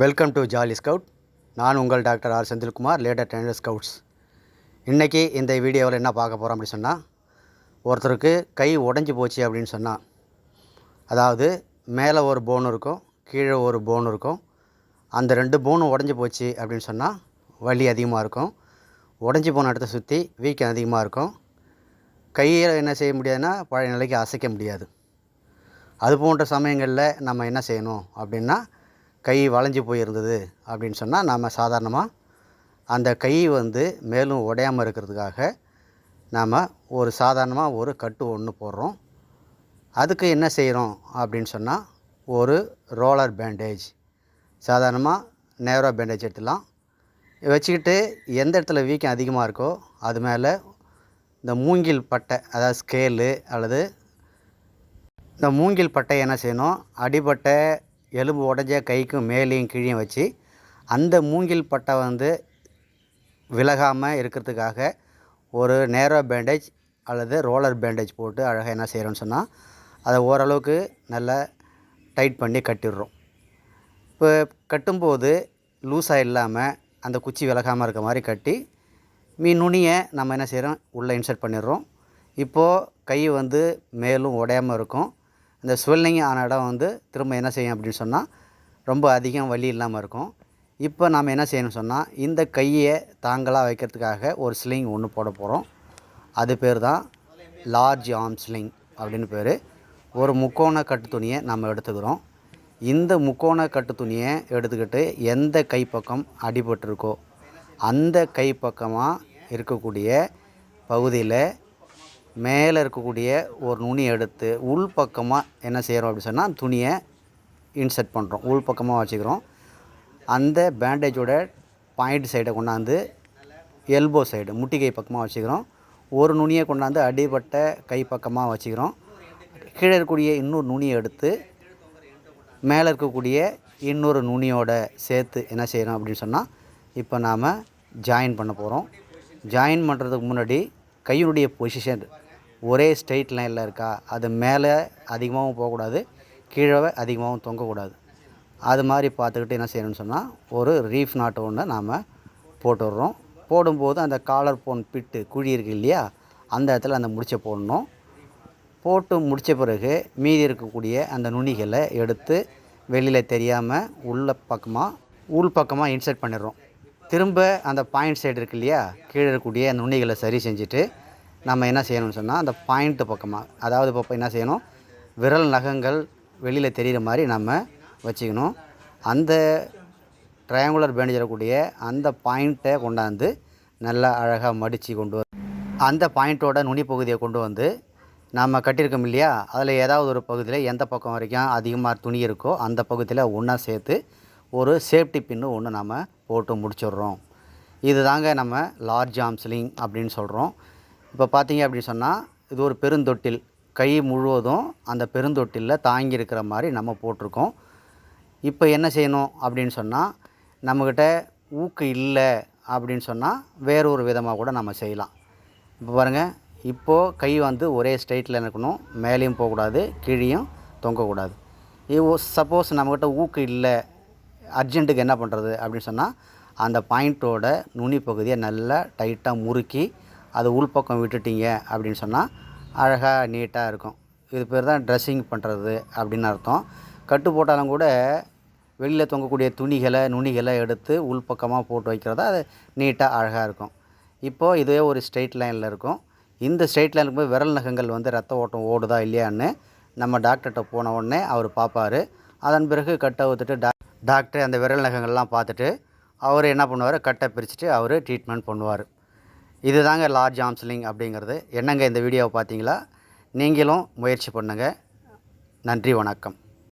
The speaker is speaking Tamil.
வெல்கம் டு ஜாலி ஸ்கவுட் நான் உங்கள் doctor R. Senthilkumar leader trainer scouts இன்றைக்கி இந்த வீடியோவில் என்ன பார்க்க போகிறோம் அப்படின்னு சொன்னால் ஒருத்தருக்கு கை உடஞ்சி போச்சு அப்படின்னு சொன்னால் அதாவது மேலே ஒரு போன் இருக்கும் கீழே ஒரு போன் இருக்கும் அந்த ரெண்டு போனும் உடஞ்சி போச்சு அப்படின்னு சொன்னால் வலி அதிகமாக இருக்கும். உடஞ்சி போன இடத்த சுற்றி வீக்கம் அதிகமாக இருக்கும். கையை என்ன செய்ய முடியாதுன்னா பழைய நிலைக்கு அசைக்க முடியாது. அது போன்ற சமயங்களில் நம்ம என்ன செய்யணும் அப்படின்னா கை வளைஞ்சு போயிருந்தது அப்படின்னு சொன்னால் நாம் சாதாரணமாக அந்த கை வந்து மேலும் உடையாமல் இருக்கிறதுக்காக நாம் ஒரு சாதாரணமாக ஒரு கட்டு ஒன்று போடுறோம். அதுக்கு என்ன செய்கிறோம் அப்படின்னு சொன்னால் ஒரு ரோலர் பேண்டேஜ். சாதாரணமாக நேரோ பேண்டேஜ் எடுத்துலாம் வச்சுக்கிட்டு எந்த இடத்துல வீக்கம் அதிகமாக இருக்கோ அது மேலே இந்த மூங்கில் பட்டை அதாவது ஸ்கேலு அல்லது இந்த மூங்கில் பட்டையை என்ன செய்யணும் அடிபட்டை எலும்பு உடஞ்ச கைக்கும் மேலேயும் கீழேயும் வச்சு அந்த மூங்கில் பட்டை வந்து விலகாமல் இருக்கிறதுக்காக ஒரு நேரோ பேண்டேஜ் அல்லது ரோலர் பேண்டேஜ் போட்டு அழகாக என்ன செய்கிறோன்னு சொன்னால் அதை ஓரளவுக்கு நல்லா டைட் பண்ணி கட்டிடுறோம். இப்போ கட்டும்போது லூஸாக இல்லாமல் அந்த குச்சி விலகாமல் இருக்க மாதிரி கட்டி மீ நுனியை நம்ம என்ன செய்கிறோம் உள்ளே இன்சர்ட் பண்ணிடுறோம். இப்போது கை வந்து மேலும் உடையாமல் இருக்கும். இந்த ஸ்வெல்லிங் ஆன இடம் வந்து திரும்ப என்ன செய்யும் அப்படின்னு சொன்னால் ரொம்ப அதிகம் வலி இல்லாமல் இருக்கும். இப்போ நாம் என்ன செய்யணும்னு சொன்னால் இந்த கையை தாங்களாக வைக்கிறதுக்காக ஒரு ஸ்லிங் ஒன்று போட போகிறோம் அது பேர் தான் லார்ஜ் ஆர்ம் ஸ்லிங் அப்படின்னு பேர். ஒரு முக்கோண கட்டு துணியை நம்ம எடுத்துக்கிறோம். இந்த முக்கோண கட்டு துணியை எடுத்துக்கிட்டு எந்த கைப்பக்கம் அடிபட்டிருக்கோ அந்த கை பக்கமாக இருக்கக்கூடிய பகுதியில் மேலே இருக்கக்கூடிய ஒரு நுனி எடுத்து உள் பக்கமாக என்ன செய்கிறோம் அப்படின்னு சொன்னால் துணியை இன்சர்ட் பண்ணுறோம் உள் பக்கமாக வச்சுக்கிறோம். அந்த பேண்டேஜோட பாயிண்ட் சைடை கொண்டாந்து எல்போ சைடு முட்டிகை பக்கமாக வச்சுக்கிறோம். ஒரு நுனியை கொண்டாந்து அடிபட்ட கை பக்கமாக வச்சுக்கிறோம். கீழே இருக்கக்கூடிய இன்னொரு நுனியை எடுத்து மேலே இருக்கக்கூடிய இன்னொரு நுனியோட சேர்த்து என்ன செய்கிறோம் அப்படின்னு சொன்னால் இப்போ நாம் ஜாயின் பண்ண போகிறோம் ஜாயின் பண்ணுறதுக்கு முன்னாடி கையினுடைய பொசிஷன் ஒரே ஸ்ட்ரெயிட் லைனில் இருக்கா அது மேலே அதிகமாகவும் போகக்கூடாது கீழே அதிகமாகவும் தொங்கக்கூடாது. அது மாதிரி பார்த்துக்கிட்டு என்ன செய்யணும்னு சொன்னால் ஒரு ரீஃப் நாட்டு ஒன்று நாம் போட்டுடுறோம். போடும்போது அந்த காலர் போன் பிட்டு குழி இருக்கு இல்லையா அந்த இடத்துல அந்த முடிச்சை போடணும். போட்டு முடித்த பிறகு மீதி இருக்கக்கூடிய அந்த நுனிகளை எடுத்து வெளியில் தெரியாமல் உள்ள பக்கமாக உள் பக்கமாக இன்சர்ட் பண்ணிடுறோம். திரும்ப அந்த பாயிண்ட் சைடு இருக்கு இல்லையா கீழே இருக்கக்கூடிய நுனிகளை சரி செஞ்சுட்டு நம்ம என்ன செய்யணும்னு சொன்னால் அந்த பாயிண்ட்டு பக்கமாக அதாவது இப்போ என்ன செய்யணும்? விரல் நகங்கள் வெளியில் தெரிகிற மாதிரி நம்ம வச்சுக்கணும். அந்த ட்ரையாங்குலர் பேண்டேஜ் இருக்கக்கூடிய அந்த பாயிண்ட்டை கொண்டாந்து நல்லா அழகாக மடித்து கொண்டு வர அந்த பாயிண்ட்டோட நுனி பகுதியை கொண்டு வந்து நாம் கட்டியிருக்கோம் இல்லையா? அதில் ஏதாவது ஒரு பகுதியில் எந்த பக்கம் வரைக்கும் அதிகமாக துணி இருக்கோ அந்த பகுதியில் ஒன்றா சேர்த்து ஒரு சேஃப்டி பின்னு ஒன்று நம்ம போட்டு முடிச்சிடுறோம். இது தாங்க நம்ம லார்ஜ் ஆம்ஸ்லிங் அப்படின்னு சொல்கிறோம் இப்போ பார்த்தீங்க அப்படின்னு சொன்னால் இது ஒரு பெருந்தொட்டில். கை முழுவதும் அந்த பெருந்தொட்டிலில் தாங்கி இருக்கிற மாதிரி நம்ம போட்டிருக்கோம். இப்போ என்ன செய்யணும் அப்படின்னு சொன்னால் நம்மக்கிட்ட ஊக்கு இல்லை அப்படின்னு சொன்னால் வேறு ஒரு விதமாக கூட நம்ம செய்யலாம். இப்போ பாருங்கள் இப்போது கை வந்து ஒரே ஸ்ட்ரைட்டில் இருக்கணும் மேலேயும் போகக்கூடாது கீழேயும் தொங்கக்கூடாது. இது சப்போஸ் நம்மக்கிட்ட ஊக்கு இல்லை அர்ஜென்ட்டுக்கு என்ன பண்ணுறது அப்படின்னு சொன்னால் அந்த பாயிண்ட்டோட நுனி பகுதியை நல்லா டைட்டாக முறுக்கி அது உள்பக்கம் விட்டுட்டீங்க அப்படின்னு சொன்னால் அழகாக நீட்டாக இருக்கும். இது பேர் தான் ட்ரெஸ்ஸிங் பண்ணுறது அப்படின்னு அர்த்தம். கட்டு போட்டாலும் கூட வெளியில் தொங்கக்கூடிய துணிகளை நுனிகளை எடுத்து உள்பக்கமாக போட்டு வைக்கிறதா அது நீட்டாக அழகாக இருக்கும். இப்போது இதுவே ஒரு ஸ்ட்ரெயிட் லைனில் இருக்கும். இந்த ஸ்ட்ரெயிட் லைனுக்கு போய் விரல் நகங்கள் வந்து ரத்த ஓட்டம் ஓடுதா இல்லையான்னு நம்ம டாக்டர்கிட்ட போன உடனே அவர் பார்ப்பார் அதன் பிறகு கட்டை ஊற்றுட்டு டா டாக்டர் அந்த விரல் நகங்கள்லாம் பார்த்துட்டு அவர் என்ன பண்ணுவார்? கட்டை பிரிச்சுட்டு அவர் ட்ரீட்மெண்ட் பண்ணுவார். இது தாங்க லார்ஜ் ஆம்ஸ்லிங் அப்படிங்கிறது. என்னங்க இந்த வீடியோவை பார்த்தீங்களா? நீங்களும் முயற்சி பண்ணுங்கள் நன்றி வணக்கம்.